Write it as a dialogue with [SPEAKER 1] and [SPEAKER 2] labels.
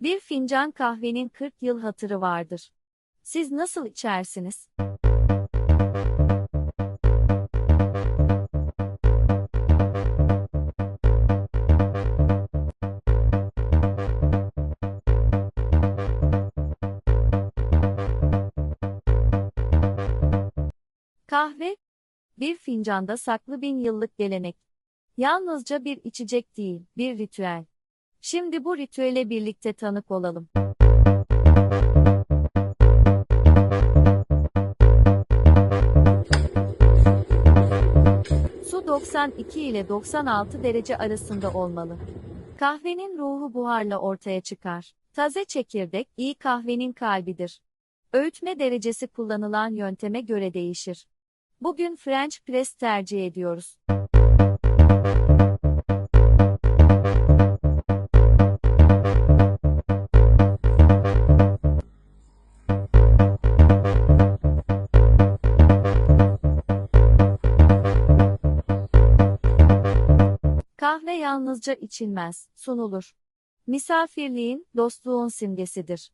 [SPEAKER 1] Bir fincan kahvenin 40 yıl hatırı vardır. Siz nasıl içersiniz? Kahve, bir fincanda saklı bin yıllık gelenek. Yalnızca bir içecek değil, bir ritüel. Şimdi bu ritüele birlikte tanık olalım. Su 92 ile 96 derece arasında olmalı. Kahvenin ruhu buharla ortaya çıkar. Taze çekirdek, iyi kahvenin kalbidir. Öğütme derecesi kullanılan yönteme göre değişir. Bugün French press tercih ediyoruz. Kahve yalnızca içilmez, sunulur. Misafirliğin, dostluğun simgesidir.